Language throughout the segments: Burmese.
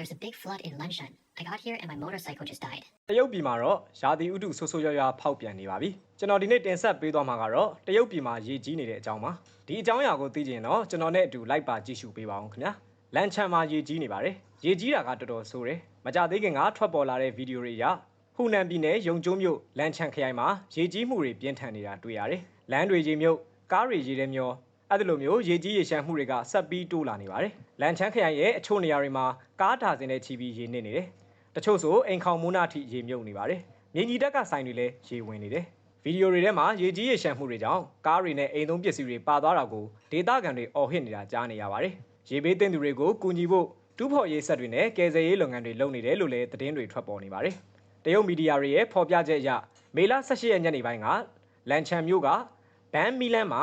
There's a big flood in Lanshan. I got here and my motorcycle just died. တရုတ်ပြည်မှာတော့ရာသီဥတုဆိုးဆိုးရွားရွားဖောက်ပြန်နေပါပြီကျွန်တော်ဒီနေ့တင်ဆက်ပေးသွားမှာကတော့တရုတ်ပြည်မှာရေကြီးနေတဲ့အကြောင်းပါဒီအကြောင်းအရာကိုသိချင်တော့ကျွန်တော်နဲ့အတူလိုက်ပါကြည့်ရှုပေးပါအောင်ခင်ဗျာလန်ချန်မှာရေကြီးနေပါတယ်ရေကြီးတာကတော်တော်ဆိုးတယ်မကြသေးခင်ကထွက်ပေါ်လာတဲ့ဗီဒီယိုတွေအရဟူနန်ပြည်နယ်ယုံကျိုးမြို့လန်ချန်ခရိုင်မှာရေကြီးမှုတွေပြင်းထန်နေတာတွေ့ရတယ်လမ်းတွေရေမြုပ်ကားတွေရေထဲမျော အဲ့ဒီလိုမျိုးရေကြီးရေရှမ်းမှုတွေကဆက်ပြီးတိုးလာနေပါတယ်လန်ချန်ခရိုင်ရဲ့အချို့နေရာတွေမှာကားဓာစင်နဲ့ချီပြီးရေနစ်နေတယ်တချို့ဆိုအိမ်ခေါင်မိုးနာထိရေမြုပ်နေပါတယ်။မြေကြီးတက်ကဆိုင်တွေလည်းရေဝင်နေတယ်။ဗီဒီယိုတွေထဲမှာရေကြီးရေရှမ်းမှုတွေကြောင့်ကားတွေနဲ့အိမ်သုံးပစ္စည်းတွေပါသွားတာကိုဒေသခံတွေအော်ဟစ်နေတာကြားနေရပါတယ်။ရေဘေးတင်သူတွေကိုကူညီဖို့တူးဖော်ရေးဆက်တွေနဲ့ကယ်ဆယ်ရေးလုပ်ငန်းတွေလုပ်နေတယ်လို့လည်းသတင်းတွေထွက်ပေါ်နေပါတယ်။တရုတ်မီဒီယာတွေရဲ့ဖော်ပြချက်အရမေလ18ရက်ညနေပိုင်းကလန်ချန်မြို့ကဘန်မီလန်မှာ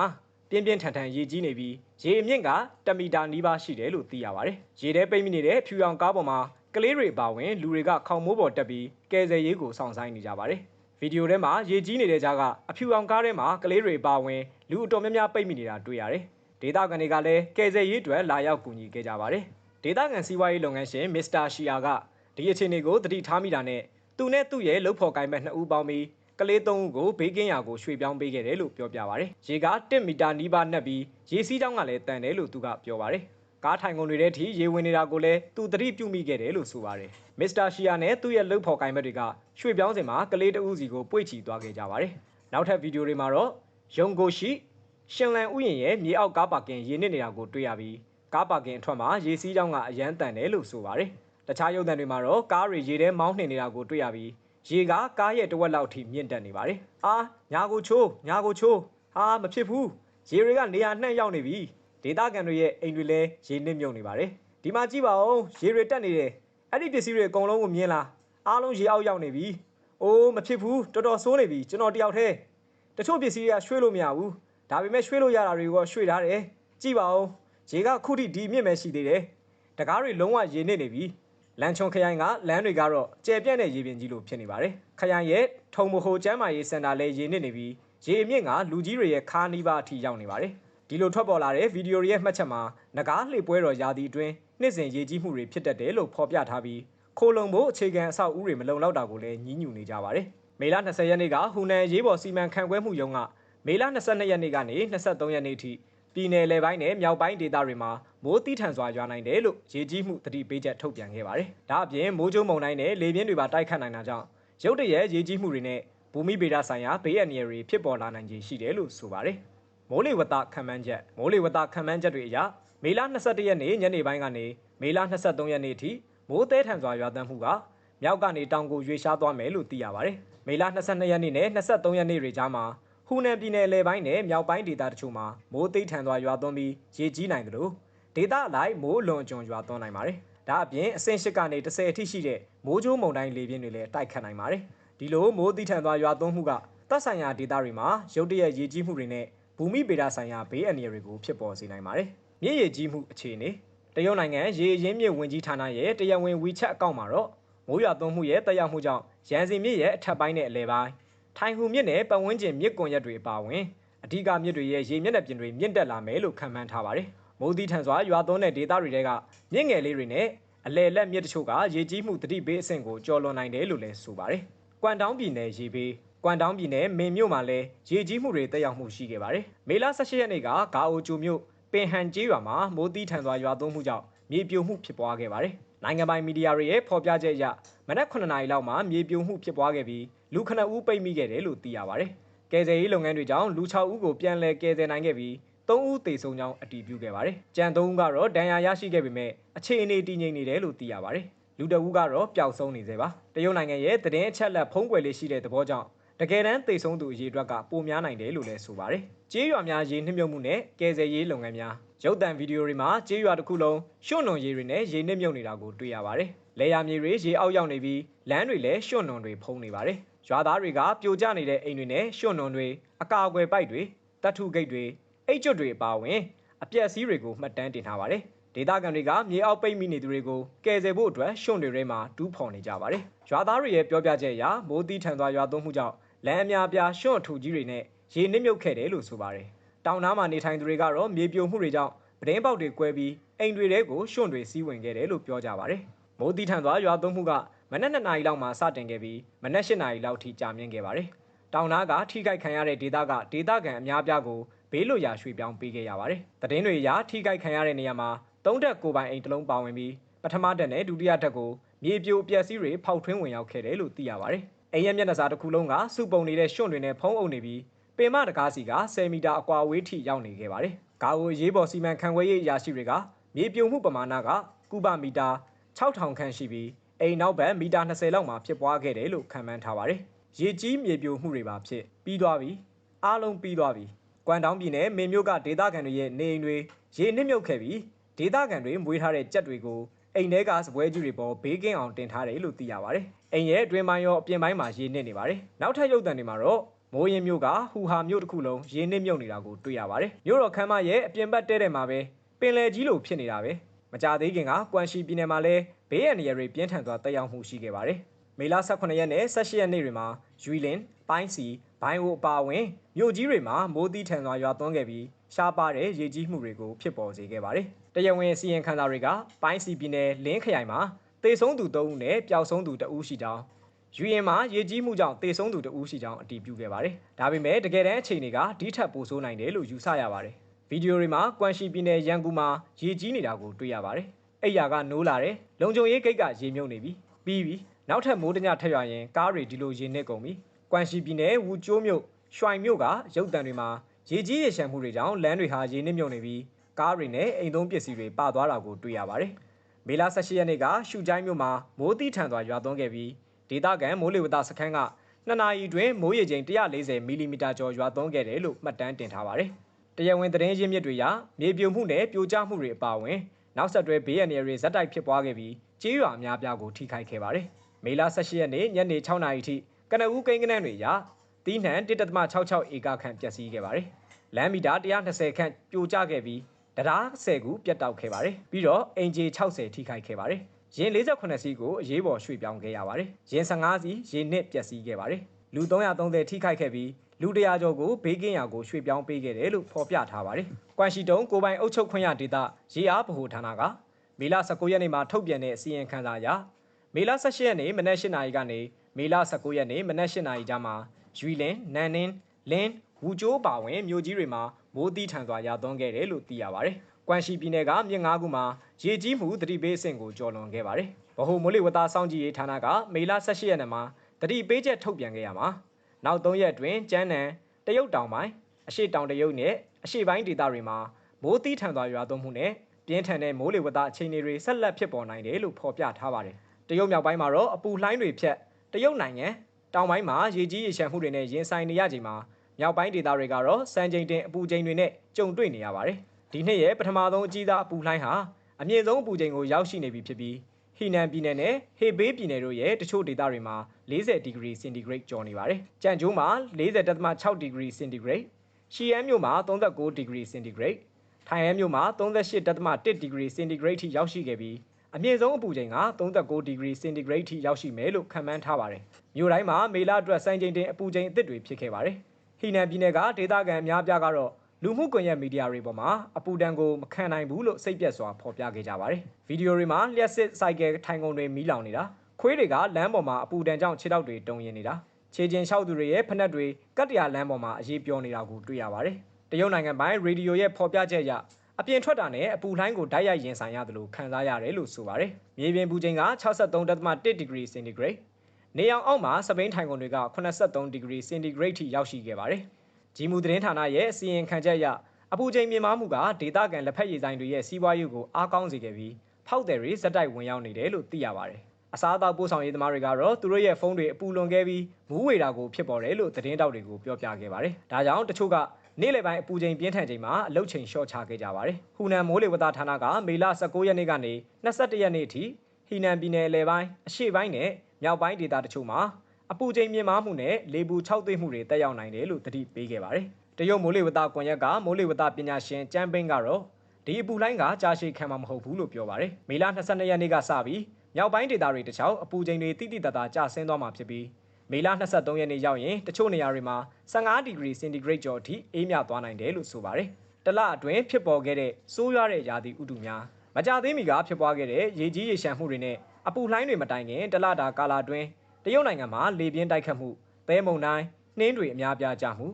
ပြင်းပြင်းထန်ထန်ရေကြီးနေပြီးရေအမြင့်က1မီတာနီးပါးရှိတယ်လို့သိရပါတယ်။ရေထဲပိတ်မိနေတဲ့ဖြူရောင်ကားပေါ်မှာကလေးတွေပါဝင်လူတွေကခေါင်မိုးပေါ်တက်ပြီးကယ်ဆယ်ရေးကိုစောင့်ဆိုင်းနေကြပါတယ်။ဗီဒီယိုထဲမှာရေကြီးနေတဲ့ကြားကအဖြူရောင်ကားထဲမှာကလေးတွေပါဝင်လူအတော်များများပိတ်မိနေတာတွေ့ရတယ်။ဒေသခံတွေကလည်းကယ်ဆယ်ရေးအတွက်လာရောက်ကူညီခဲ့ကြပါတယ်။ဒေသခံစီးပွားရေးလုပ်ငန်းရှင်မစ္စတာရှီယာကဒီအခြေအနေကိုသတိထားမိတာနဲ့သူနဲ့သူ့ရဲ့လုပ်ဖော်ကိုင်ဘက်နှစ်ဦးပေါင်းပြီး ကလေးသုံးဦးကိုဘေးကင်းရာကိုရွှေ့ပြောင်းပေးခဲ့တယ်လို့ပြောပြပါဗျ။ရေက1မီတာနီးပါးနှက်ပြီးရေစီးကြောင်းကလည်းတန်တယ်လို့သူကပြောပါဗျ။ကားထိုင်ကုန်တွေထဲထိရေဝင်နေတာကိုလည်းသူသတိပြုမိခဲ့တယ်လို့ဆိုပါတယ်။မစ္စတာရှီယာနဲ့သူ့ရဲ့လုပ်ဖော်ကိုင်ဘက်တွေကရွှေ့ပြောင်းစဉ်မှာကလေးတဦးစီကိုပွေ့ချီသွားခဲ့ကြပါတယ်။နောက်ထပ်ဗီဒီယိုတွေမှာတော့ယုံကိုရှိရှင်လန်ဥယျာဉ်ရဲ့မြေအောက်ကားပါကင်ရေနစ်နေတာကိုတွေ့ရပြီးကားပါကင်အထွက်မှာရေစီးကြောင်းကအရန်တန်တယ်လို့ဆိုပါတယ်။တခြားရုပ်သံတွေမှာတော့ကားတွေရေထဲမောင်းနှင်နေတာကိုတွေ့ရပြီး ရေကကားရဲ့တဝက်လောက်ထိမြင့်တက်နေပါတယ်။အာညာကိုချိုးညာကိုချိုးဟာမဖြစ်ဘူးရေတွေကနေရာနှံ့ရောက်နေပြီဒေတာကန်တွေရဲ့အိမ်တွေလည်းရေနစ်မြုပ်နေပါတယ်။ဒီမှာကြည့်ပါဦးရေတွေတက်နေတယ်။အဲ့ဒီပစ္စည်းတွေအကုန်လုံးကိုမြင်လားအားလုံးရေအောက်ရောက်နေပြီ။အိုးမဖြစ်ဘူးတော်တော်ဆိုးနေပြီကျွန်တော်တယောက်တည်းတချို့ပစ္စည်းတွေကရွှေ့လို့မရဘူး။ဒါပေမဲ့ရွှေ့လို့ရတာတွေကရွှေ့ထားတယ်။ကြည့်ပါဦးရေကခုထိဒီအမြင့်ပဲရှိသေးတယ်။တကားတွေလုံးဝရေနစ်နေပြီ။ လန်ချုံခရိုင်ကလမ်းတွေကတော့ကျယ်ပြန့်တဲ့ရေပြင်ကြီးလိုဖြစ်နေပါတယ်။ခရိုင်ရဲ့ထုံမဟိုကျမ်းမာရေးစင်တာလည်းရေနစ်နေပြီးရေအမြင့်ကလူကြီးတွေရဲ့ခါးနီးပါးအထိရောက်နေပါတယ်။ဒီလိုထွက်ပေါ်လာတဲ့ဗီဒီယိုတွေရဲ့မှတ်ချက်မှာငကားလှေပွဲတော်ရာသီအတွင်းနှစ်စဉ်ရေကြီးမှုတွေဖြစ်တတ်တယ်လို့ဖော်ပြထားပြီးခိုလုံဖို့အခြေခံအဆောက်အဦတွေမလုံလောက်တာကိုလည်းညှိညူနေကြပါတယ်။မေလ20ရက်နေ့ကဟူနန်ရေးပေါ်စီမံခန့်ခွဲမှုရုံးကမေလ22ရက်နေ့ကနေ23ရက်နေ့အထိပြည်နယ်လေပိုင်းနဲ့မြောက်ပိုင်းဒေသတွေမှာ မိုးတီးထန်စွာရွာနိုင်တယ်လို့ရေကြီးမှုသတိပေးချက်ထုတ်ပြန်ခဲ့ပါတယ်။ဒါအပြင်မိုးကြိုးမုန်တိုင်းနဲ့လေပြင်းတွေပါတိုက်ခတ်နိုင်တာကြောင့်ရုတ်တရက်ရေကြီးမှုတွေနဲ့ဘူမိဗေဒဆိုင်ရာဘေးအန္တရာယ်တွေဖြစ်ပေါ်လာနိုင်ခြေရှိတယ်လို့ဆိုပါတယ်။မိုးလေဝသခံမှန်းချက်မိုးလေဝသခံမှန်းချက်တွေအရမေလ22ရက်နေ့ညနေပိုင်းကနေမေလ23ရက်နေ့အထိမိုးသဲထန်စွာရွာသွန်းမှုကမြောက်ကနေတောင်ကိုရွေ့ရှားသွားမယ်လို့သိရပါတယ်။မေလ22ရက်နေ့နဲ့23ရက်နေ့တွေကြားမှာဟူနန်ပြည်နယ်လေပိုင်းနဲ့မြောက်ပိုင်းဒေသတချို့မှာမိုးသိပ်ထန်စွာရွာသွန်းပြီးရေကြီးနိုင်တယ်လို့ ဒေသအလိုက်မိုးလွန်ကျွံရွာသွန်းနိုင်ပါတယ်။ဒါအပြင်အဆင့်၈ကနေ10အထိရှိတဲ့မိုးကြိုးမုန်တိုင်းလေပြင်းတွေလည်းတိုက်ခတ်နိုင်ပါတယ်။ဒီလိုမိုးသိပ်ထန်စွာရွာသွန်းမှုကသက်ဆိုင်ရာဒေသတွေမှာရုတ်တရက်ရေကြီးမှုတွေနဲ့ဘူမိဗေဒဆိုင်ရာဘေးအန္တရာယ်တွေကိုဖြစ်ပေါ်စေနိုင်ပါတယ်။မြစ်ရေကြီးမှုအခြေအနေတရုတ်နိုင်ငံရေအရင်းမြစ်ဝင်ကြီးဌာနရဲ့တရားဝင် WeChat အကောင့်မှာတော့မိုးရွာသွန်းမှုရဲ့တက်ရောက်မှုကြောင့်ရန်စီမြစ်ရဲ့အထက်ပိုင်းနဲ့အလယ်ပိုင်းထိုင်ဟူမြစ်နဲ့ပတ်ဝန်းကျင်မြစ်ကွန်ရက်တွေအပါအဝင်အဓိကမြစ်တွေရဲ့ရေမျက်နှာပြင်တွေမြင့်တက်လာမယ်လို့ခန့်မှန်းထားပါတယ်။ မိုးသီးထန်စွာရွာသွန်းတဲ့ဒေသတွေတဲကမြင့်ငယ်လေးတွေနဲ့အလယ်လက်မြစ်တချို့ကရေကြီးမှုတတိပေးအဆင့်ကိုကျော်လွန်နိုင်တယ်လို့လည်းဆိုပါတယ်။ကွမ်တောင်းပြည်နယ်ရေဘေးကွမ်တောင်းပြည်နယ်မင်မြို့မှာလည်းရေကြီးမှုတွေတက်ရောက်မှုရှိခဲ့ပါတယ်။မေလ18ရက်နေ့ကဂါအိုကျူမြို့ပင်ဟန်ကျေးရွာမှာမိုးသီးထန်စွာရွာသွန်းမှုကြောင့်မြေပြိုမှုဖြစ်ပွားခဲ့ပါတယ်။နိုင်ငံပိုင်မီဒီယာတွေရဲ့ဖော်ပြချက်အရမနက်9နာရီလောက်မှာမြေပြိုမှုဖြစ်ပွားခဲ့ပြီးလူ9ဦးပိတ်မိခဲ့တယ်လို့သိရပါတယ်။ကယ်ဆယ်ရေးလုပ်ငန်းတွေကြောင့်လူ6ဦးကိုပြန်လည်ကယ်ဆယ်နိုင်ခဲ့ပြီး 3ဦးသေဆုံးကြောင်းအတည်ပြုခဲ့ပါတယ်။ကြံ3ဦးကတော့ဒဏ်ရာရရှိခဲ့ပေမဲ့အခြေအနေတည်ငြိမ်နေတယ်လို့သိရပါတယ်။လူတအူးကတော့ပျောက်ဆုံးနေသေးပါ။တရုတ်နိုင်ငံရဲ့သတင်းအချက်အလက်ဖုံးကွယ်လေးရှိတဲ့သဘောကြောင့်တကယ်တမ်းသေဆုံးသူအရေအတွက်ကပိုများနိုင်တယ်လို့လည်းဆိုပါတယ်။ကြေးရွာများရေနှိမ့်မြုပ်မှုနဲ့ကယ်ဆယ်ရေးလုပ်ငန်းများရုပ်သံဗီဒီယိုတွေမှာကြေးရွာတစ်ခုလုံးရွှွန့်နွန်ရေတွေနဲ့ရေနှိမ့်မြုပ်နေတာကိုတွေ့ရပါတယ်။လေယာမြေတွေရေအောက်ရောက်နေပြီးလမ်းတွေလည်းရွှွန့်နွန်တွေဖုံးနေပါတယ်။ရွာသားတွေကပြိုကျနေတဲ့အိမ်တွေနဲ့ရွှွန့်နွန်တွေအကာအကွယ်ပိုက်တွေတတ်ထုဂိတ်တွေ အိတ်ကျွတ်တွေအပါအဝင်အပြက်စီးတွေကိုမှတ်တမ်းတင်ထားပါတယ်။ဒေသခံတွေကမြေအောက်ပိတ်မိနေသူတွေကိုကယ်ဆယ်ဖို့အတွက်ရွှွန့်တွေထဲမှာတူးဖော်နေကြပါတယ်။ရွာသားတွေရဲ့ပြောပြချက်အရမိုးတီးထန်သွားရွာသွန်းမှုကြောင့်လမ်းအများပြားရွှွန့်ထူကြီးတွေနဲ့ရေနစ်မြုပ်ခဲ့တယ်လို့ဆိုပါတယ်။တောင်နားမှာနေထိုင်သူတွေကတော့မြေပြိုမှုတွေကြောင့်ပဒင်းပေါက်တွေကွဲပြီးအိမ်တွေထဲကိုရွှွန့်တွေစီးဝင်ခဲ့တယ်လို့ပြောကြပါတယ်။မိုးတီထန်စွာရွာသွန်းမှုကမနက်2နာရီလောက်မှစတင်ခဲ့ပြီးမနက်8နာရီလောက်ထိကြာမြင့်ခဲ့ပါတယ်။တောင်နာကထိခိုက်ခံရတဲ့ဒေသကဒေသခံအများပြားကို ဘေးလွတ်ရာရွှေ့ပြောင်းပေးခဲ့ရပါတယ်။သတင်းတွေအရထိခိုက်ခံရတဲ့နေရာမှာသုံးတက်ကိုပိုင်အိမ်တစ်လုံးပါဝင်ပြီးပထမတက်နဲ့ဒုတိယတက်ကိုမြေပြိုပျက်စီးတွေဖောက်ထွင်းဝင်ရောက်ခဲ့တယ်လို့သိရပါတယ်။အိမ်ရဲ့မျက်နှာစာတစ်ခုလုံးကစုပုံနေတဲ့ရွှွန့်တွေနဲ့ဖုံးအုပ်နေပြီးပင်မတကားစီက10မီတာအကွာအဝေးထိရောက်နေခဲ့ပါတယ်။ကာကိုရေးပေါ်စီမံခန့်ခွဲရေးအရာရှိတွေကမြေပြိုမှုပမာဏကကုဗမီတာ6000ခန့်ရှိပြီးအိမ်နောက်ဘက်မီတာ20လောက်မှာဖြစ်ပွားခဲ့တယ်လို့ခန့်မှန်းထားပါတယ်။ရေကြီးမြေပြိုမှုတွေပါဖြစ်ပြီးသွားပြီ။အားလုံးပြီးသွားပြီ။ ကွမ်တောင်ပြည်နယ်မေမြို့ကဒေသခံတွေရဲ့နေအိမ်တွေရေနစ်မြုပ်ခဲ့ပြီးဒေသခံတွေမွေးထားတဲ့ကြက်တွေကိုအိမ်ထဲကစပွဲကြီးတွေပေါ်ဘေးကင်းအောင်တင်ထားတယ်လို့သိရပါတယ်။အိမ်ရဲ့အတွင်းပိုင်းရောအပြင်ပိုင်းမှာရေနစ်နေပါတယ်။နောက်ထပ်ရုပ်သံတွေမှာတော့မိုးရင်မြို့ကဟူဟာမြို့တစ်ခုလုံးရေနစ်မြုပ်နေတာကိုတွေ့ရပါတယ်။မြို့တော်ခမ်းမရဲ့အပြင်ဘက်တဲတဲ့မှာပဲပင်လယ်ကြီးလိုဖြစ်နေတာပဲ။မကြသေးခင်ကကွမ်ရှီပြည်နယ်မှာလည်းဘေးရန်ရတွေပြင်းထန်စွာတက်ရောက်မှုရှိခဲ့ပါတယ်။မေလ18ရက်နဲ့18ရက်နေ့တွေမှာယူလင်ပိုင်းစီ ဘိုင်းအိုအပါအဝင်မြို့ကြီးတွေမှာမိုးသီးထန်စွာရွာသွန်းခဲ့ပြီးရှားပါတဲ့ရေကြီးမှုတွေကိုဖြစ်ပေါ်စေခဲ့ပါတယ်။တရားဝင်စီရင်ခံစာတွေကပိုင်းစီပြည်နယ်လင်းခရိုင်မှာတေဆုံးသူ3ဦးနဲ့ပျောက်ဆုံးသူ2ဦးရှိကြောင်းယူရင်မှာရေကြီးမှုကြောင့်တေဆုံးသူ2ဦးရှိကြောင်းအတည်ပြုခဲ့ပါတယ်။ဒါပေမဲ့တကယ်တမ်းအခြေအနေကဒီထက်ပိုဆိုးနိုင်တယ်လို့ယူဆရပါတယ်။ဗီဒီယိုတွေမှာကွမ်ရှီပြည်နယ်ရန်ကုန်မှာရေကြီးနေတာကိုတွေ့ရပါတယ်။အဲ့ရကနိုးလာတယ်။လုံခြုံရေးဂိတ်ကရေမြုပ်နေပြီ။ပြီးပြီ။နောက်ထပ်မိုးတညထက်ရွာရင်ကားတွေဒီလိုရေနစ်ကုန်ပြီ။ ကွမ်ရှီပြည်နယ်ဝူကျိုးမြို့ရွှိုင်မြို့ကရုပ်တံတွေမှာရေကြီးရေရှမ်းမှုတွေကြောင့်လမ်းတွေဟာရေနစ်မြုပ်နေပြီးကားတွေနဲ့အိမ်သုံးပစ္စည်းတွေပါသွားတာကိုတွေ့ရပါတယ်။မေလ18ရက်နေ့ကရှူချိုင်းမြို့မှာမိုးတိထန်စွာရွာသွန်းခဲ့ပြီးဒေသခံမိုးလေဝသစခန်းကနှစ်နာရီတွင်မိုးရေချိန်140မီလီမီတာကျော်ရွာသွန်းခဲ့တယ်လို့မှတ်တမ်းတင်ထားပါတယ်။တရားဝင်သတင်းရင်းမြစ်တွေအရမြေပြိုမှုနဲ့ပြိုကျမှုတွေအပါအဝင်နောက်ဆက်တွဲဘေးအန္တရာယ်တွေဇက်တိုက်ဖြစ်ပွားခဲ့ပြီးကြေးရွာအများပြားကိုထိခိုက်ခဲ့ပါတယ်။မေလ18ရက်နေ့ညနေ6နာရီထိ ကနဦးကိန်းကနန်းတွေအရတီးနှံ1.66ဧကခန့်ပျက်စီးခဲ့ပါတယ်။လမ်းမီတာ120ခန့်ပြိုကျခဲ့ပြီးတရား10ခုပြတ်တောက်ခဲ့ပါတယ်။ပြီးတော့အင်ဂျီ60ထိခိုက်ခဲ့ပါတယ်။ရင်48စီးကိုအရေးပေါ်ရွှေ့ပြောင်းခဲ့ရပါတယ်။ရင်15စီးရေနစ်ပျက်စီးခဲ့ပါတယ်။လူ330ထိခိုက်ခဲ့ပြီးလူတရာကျော်ကိုဘေးကင်းရာကိုရွှေ့ပြောင်းပေးခဲ့တယ်လို့ဖော်ပြထားပါတယ်။ကွမ်ရှီတုံကိုပိုင်အုပ်ချုပ်ခွင့်ရဒေသရေအားဗဟိုဌာနကမေလ19ရက်နေ့မှာထုတ်ပြန်တဲ့အစီရင်ခံစာအရမေလ18ရက်နေ့မနက်၈နာရီကနေ မေလ19ရက်နေ့မနက်၈နာရီကြားမှာယူလင်၊နန်နင်း၊လင်းဝူကျိုးပါဝင်မြို့ကြီးတွေမှာမိုးတီးထန်စွာရာသွန်းခဲ့တယ်လို့သိရပါတယ်။ကွမ်ရှီပြည်နယ်ကမြစ်ငါးခုမှာရေကြီးမှုသတိပေးအဆင့်ကိုကျော်လွန်ခဲ့ပါတယ်။ဗဟိုမိုးလေဝသစောင့်ကြည့်ရေးဌာနကမေလ18ရက်နေ့မှာသတိပေးချက်ထုတ်ပြန်ခဲ့ရမှာနောက်3ရက်တွင်ကျန်းနံတရုတ်တောင်ပိုင်းအရှေ့တောင်တရုတ်နဲ့အရှေ့ပိုင်းဒေသတွေမှာမိုးတီးထန်စွာရွာသွန်းမှုနဲ့ပြင်းထန်တဲ့မိုးလေဝသအခြေအနေတွေဆက်လက်ဖြစ်ပေါ်နိုင်တယ်လို့ဖော်ပြထားပါတယ်။တရုတ်မြောက်ပိုင်းမှာတော့အပူလှိုင်းတွေဖြတ် တရုတ်နိုင်ငံတောင်ပိုင်းမှာရေကြီးရေရှမ်းမှုတွေနဲ့ရင်ဆိုင်နေရချိန်မှာမြောက်ပိုင်းဒေသတွေကတော့စံချိန်တင်အပူချိန်တွေနဲ့ကြုံတွေ့နေရပါတယ်။ဒီနှစ်ရဲ့ပထမဆုံးအကြီးစားအပူလှိုင်းဟာအမြင့်ဆုံးအပူချိန်ကိုရောက်ရှိနေပြီဖြစ်ပြီးဟီနန်ပြည်နယ်နဲ့ဟေဘေးပြည်နယ်တို့ရဲ့တချို့ဒေသတွေမှာ40ဒီဂရီစင်တီဂရိတ်ကျော်နေပါတယ်။ကြံကျိုးမှာ40.6ဒီဂရီစင်တီဂရိတ်ရှီယန်မြို့မှာ39ဒီဂရီစင်တီဂရိတ်ထိုင်ယန်မြို့မှာ38.1ဒီဂရီစင်တီဂရိတ်ထိရောက်ရှိခဲ့ပြီး အမြင့်ဆုံးအပူချိန်က39ဒီဂရီစင်တီဂရိတ်ထိရောက်ရှိမယ်လို့ခန့်မှန်းထားပါတယ်။မြို့တိုင်းမှာမေလအတွက်စံချိန်တင်အပူချိန်အသစ်တွေဖြစ်ခဲ့ပါတယ်။ဟီနန်ပြည်နယ်ကဒေသခံအများပြားကတော့လူမှုကွန်ရက်မီဒီယာတွေပေါ်မှာအပူဒဏ်ကိုမခံနိုင်ဘူးလို့စိတ်ပြက်စွာဖော်ပြခဲ့ကြပါတယ်။ဗီဒီယိုတွေမှာလျှက်စစ်စိုက်ကယ်ထိုင်ကုန်တွေမီးလောင်နေတာခွေးတွေကလမ်းပေါ်မှာအပူဒဏ်ကြောင့်ခြေထောက်တွေတုံရင်နေတာခြေကျင်လျှောက်သူတွေရဲ့ဖက်နှက်တွေကတ်တရာလမ်းပေါ်မှာအရေးပြောနေတာကိုတွေ့ရပါတယ်။တရုတ်နိုင်ငံပိုင်းရေဒီယိုရဲ့ဖော်ပြချက်အရ အပြင်ထွက်တာနဲ့အပူလှိုင်းကိုဓာတ်ရိုက်ရင်ဆိုင်ရတယ်လို့ခန်းစားရတယ်လို့ဆိုပါတယ်။မြေပြင်ပူချိန်က63.1ဒီဂရီစင်တီဂရိတ်နေအောင်အောက်မှာစပိန်ထိုင်ကုန်တွေက83ဒီဂရီစင်တီဂရိတ်ထိရောက်ရှိခဲ့ပါတယ်။ဂျီမူသတင်းဌာနရဲ့စီရင်ခံချက်အရအပူချိန်မြင့်မားမှုကဒေသခံလက်ဖက်ရည်ဆိုင်တွေရဲ့စီးပွားရေးကိုအားကောင်းစေခဲ့ပြီးဖောက်တယ်တွေဇက်တိုက်ဝင်ရောက်နေတယ်လို့သိရပါတယ်။အစားအသောက်ပို့ဆောင်ရေးသမားတွေကတော့သူတို့ရဲ့ဖုန်းတွေအပူလွန်ခဲ့ပြီးမူးဝေတာကိုဖြစ်ပေါ်တယ်လို့သတင်းတောက်တွေကိုပြောပြခဲ့ပါတယ်။ဒါကြောင့်တချို့က နေ့လယ်ပိုင်းအပူချိန်ပြင်းထန်ချိန်မှာအလုတ်ချိန်လျှော့ချခဲ့ကြပါတယ်။ဟူနန်မိုးလေဝသဌာနကမေလ19ရက်နေ့ကနေ21ရက်နေ့အထိဟီနန်ပြည်နယ်အလယ်ပိုင်းအရှေ့ပိုင်းနဲ့မြောက်ပိုင်းဒေသတချို့မှာအပူချိန်မြင့်မားမှုနဲ့လေပူခြောက်သွေ့မှုတွေတက်ရောက်နိုင်တယ်လို့သတိပေးခဲ့ပါတယ်။တရုတ်မိုးလေဝသကွန်ရက်ကမိုးလေဝသပညာရှင်ကျန်းပင်းကတော့ဒီအပူလိုင်းကကြာရှည်ခံမှာမဟုတ်ဘူးလို့ပြောပါတယ်။မေလ22ရက်နေ့ကစပြီးမြောက်ပိုင်းဒေသတွေတခြားအပူချိန်တွေတိတိတတ်တာကျဆင်းသွားမှာဖြစ်ပြီး မေလ23ရက်နေ့ရောက်ရင်တချို့နေရာတွေမှာ15ဒီဂရီစင်တီဂရိတ်ကျော်အထိအေးမြသွားနိုင်တယ်လို့ဆိုပါတယ်။တလအတွင်းဖြစ်ပေါ်ခဲ့တဲ့ဆိုးရွားတဲ့ရာသီဥတုများမကြသေးမီကဖြစ်ပွားခဲ့တဲ့ရေကြီးရေရှမ်းမှုတွေနဲ့အပူလှိုင်းတွေမတိုင်ခင်တလတာကာလာတွင်တရုတ်နိုင်ငံမှာလေပြင်းတိုက်ခတ်မှုသဲမုန်တိုင်းနှင်းတွေအများပြားကြမှု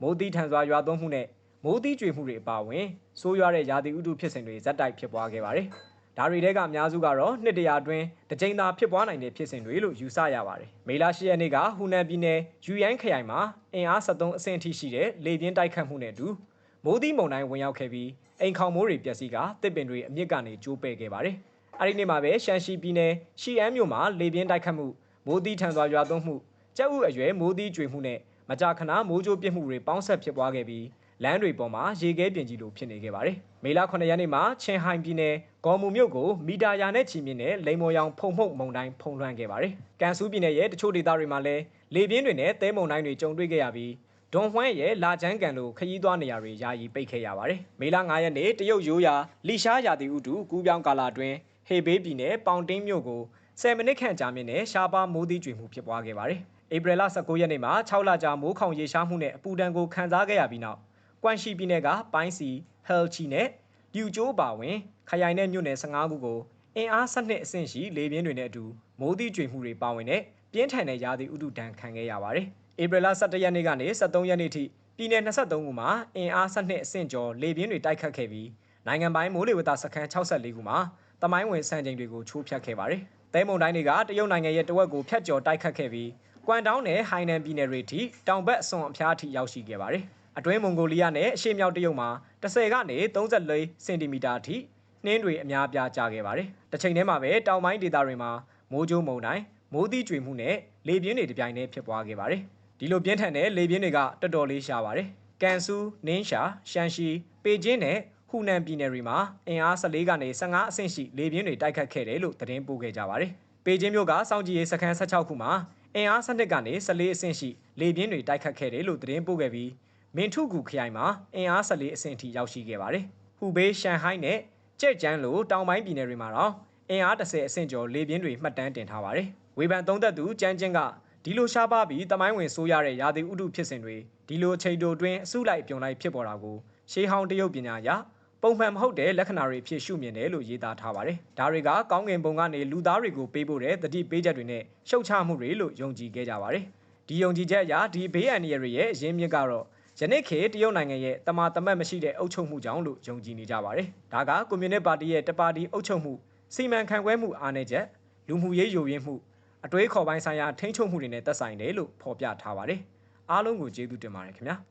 မိုးသီးထန်စွာရွာသွန်းမှုနဲ့မိုးသီးကြွေမှုတွေအပါအဝင်ဆိုးရွားတဲ့ရာသီဥတုဖြစ်စဉ်တွေဇက်တိုက်ဖြစ်ပွားခဲ့ပါတယ်။ ဒါတွေတဲကအများစုကတော့နှစ်တရာအတွင်းတစ်ကြိမ်သာဖြစ်ပွားနိုင်တဲ့ဖြစ်စဉ်တွေလို့ယူဆရပါတယ်။မေလ10ရက်နေ့ကဟူနန်ပြည်နယ်ယူယန်ခရိုင်မှာအင်အား73အဆင့်အထိရှိတဲ့လေပြင်းတိုက်ခတ်မှုနဲ့အတူမိုးသီးမုန်တိုင်းဝင်ရောက်ခဲ့ပြီးအိမ်ခေါင်မိုးတွေပျက်စီးကတစ်ပင်တွေအမြင့်ကနေကျိုးပဲ့ခဲ့ပါတယ်။အဲဒီနေ့မှာပဲရှန်ရှီပြည်နယ်ရှီအန်မြို့မှာလေပြင်းတိုက်ခတ်မှုမိုးသီးထန်စွာရွာသွန်းမှုကြက်ဥအရွယ်မိုးသီးကြွေမှုနဲ့မကြာခဏမိုးကြိုးပစ်မှုတွေပေါင်းဆက်ဖြစ်ပွားခဲ့ပြီး လမ်းတွေပေါ်မှာရေခဲပြင်ကြီးလိုဖြစ်နေခဲ့ပါတယ်။မေလ9ရက်နေ့မှာချင်းဟိုင်ပြည်နယ်ဂေါ်မူမြို့ကိုမီတာယာနဲ့ချီမြင့်တဲ့လိန်မော်ရောင်ဖုံမှုတ်မုန်တိုင်းဖုံလွှမ်းခဲ့ပါတယ်။ကန်ဆူးပြည်နယ်ရဲ့တချို့ဒေသတွေမှာလည်းလေပြင်းတွေနဲ့သဲမုန်တိုင်းတွေကြုံတွေ့ခဲ့ရပြီးဒွန်ဟွမ်ရဲ့လာချန်းကန်လိုခရီးသွားနေရာတွေယာယီပိတ်ခဲ့ရပါတယ်။မေလ9ရက်နေ့တရုတ်ရိုးရာလီရှားရာသီဥတုကူးပြောင်းကာလအတွင်းဟေဘေးပြည်နယ်ပေါင်တင်းမြို့ကို10မိနစ်ခန့်ကြာမြင့်တဲ့ရှားပါမိုးသီးကြွေမှုဖြစ်ပွားခဲ့ပါတယ်။ဧပြီလ19ရက်နေ့မှာ6လကြာမိုးခေါင်ရေရှားမှုနဲ့အပူဒဏ်ကိုခံစားခဲ့ရပြီးနောက် ကွမ်ရှီပြည်နယ်ကပိုင်းစီဟယ်ချီနဲ့လျူကျိုးပါဝင်ခရိုင်နဲ့မြို့နယ်15ခုကိုအင်အား12အဆင့်ရှိလေပြင်းတွေနဲ့အတူမိုးသီးကြွေမှုတွေပါဝင်တဲ့ပြင်းထန်တဲ့ရာသီဥတုဒဏ်ခံခဲ့ရပါတယ်။ဧပြီလ17ရက်နေ့ကနေ23ရက်နေ့ထိပြည်နယ်23ခုမှာအင်အား12အဆင့်ကျော်လေပြင်းတွေတိုက်ခတ်ခဲ့ပြီးနိုင်ငံပိုင်းမိုးလေဝသစခန်း64ခုမှာတမိုင်းဝင်စံချိန်တွေကိုချိုးဖျက်ခဲ့ပါတယ်။သဲမုန်တိုင်းတွေကတရုတ်နိုင်ငံရဲ့တဝက်ကိုဖျက်ကျော်တိုက်ခတ်ခဲ့ပြီးကွမ်တောင်းနဲ့ဟိုင်နန်ပြည်နယ်တွေထိတောင်ဘက်အစွန်အဖျားထိရောက်ရှိခဲ့ပါတယ်။ အတွင်းမွန်ဂိုလီးယားနဲ့အရှေ့မြောက်တရုတ်မှာ10ကနေ34စင်တီမီတာအထိနှင်းတွေအများအပြားကျခဲ့ပါတယ်။တစ်ချိန်တည်းမှာပဲတောင်ပိုင်းဒေသတွေမှာမိုးကြိုးမုန်တိုင်းမိုးသီးကြွေမှုနဲ့လေပြင်းတွေတပြိုင်တည်းဖြစ်ပွားခဲ့ပါတယ်။ဒီလိုပြင်းထန်တဲ့လေပြင်းတွေကတော်တော်လေးရှားပါတယ်။ကန်ဆူးနင်းရှာရှန်ရှီပေကျင်းနဲ့ဟူနန်ပြည်နယ်တွေမှာအင်အား14ကနေ15အဆင့်ရှိလေပြင်းတွေတိုက်ခတ်ခဲ့တယ်လို့သတင်းပို့ခဲ့ကြပါတယ်။ပေကျင်းမြို့ကစောင့်ကြည့်ရေးစခန်း16ခုမှာအင်အား12ကနေ14အဆင့်ရှိလေပြင်းတွေတိုက်ခတ်ခဲ့တယ်လို့သတင်းပို့ခဲ့ပြီး မင်ထုကူခရိုင်မှာအင်အား14အဆင့်အထိရောက်ရှိခဲ့ပါတယ်။ဟူဘေးရှန်ဟိုင်းနဲ့ကြက်ကျန်းလိုတောင်ပိုင်းပြည်နယ်တွေမှာတော့အင်အား30အဆင့်ကျော်လေပြင်းတွေမှတ်တမ်းတင်ထားပါတယ်။ဝေဖန်သုံးသက်သူကျန်းကျင်းကဒီလိုရှားပါပြီးတမိုင်းဝင်ဆိုးရတဲ့ရာသီဥတုဖြစ်စဉ်တွေဒီလိုအချိန်တိုအတွင်းအစုလိုက်အပြုံလိုက်ဖြစ်ပေါ်တာကိုရှေးဟောင်းတရုတ်ပညာအရပုံမှန်မဟုတ်တဲ့လက္ခဏာတွေဖြစ်ရှုမြင်တယ်လို့ရေးသားထားပါတယ်။ဒါတွေကကောင်းကင်ဘုံကနေလူသားတွေကိုပေးဖို့တဲ့တတိပေးချက်တွေနဲ့ရှုတ်ချမှုတွေလို့ယုံကြည်ခဲ့ကြပါတယ်။ဒီယုံကြည်ချက်အရဒီဘေးအန္တရာယ်တွေရဲ့အရင်းမြစ်ကတော့ ယနေ့ခေတ်တရုတ်နိုင်ငံရဲ့တမာတမတ်မရှိတဲ့အုပ်ချုပ်မှုကြောင့်လို့ယုံကြည်နေကြပါတယ်။ဒါကကွန်မြူနစ်ပါတီရဲ့တပါတီအုပ်ချုပ်မှုစီမံခန့်ခွဲမှုအားနည်းချက်လူမှုရေးယိုယွင်းမှုအတွေးခေါ်ပိုင်းဆိုင်ရာထိန်းချုပ်မှုတွေနဲ့သက်ဆိုင်တယ်လို့ဖော်ပြထားပါတယ်။အားလုံးကိုကျေးဇူးတင်ပါတယ်ခင်ဗျာ။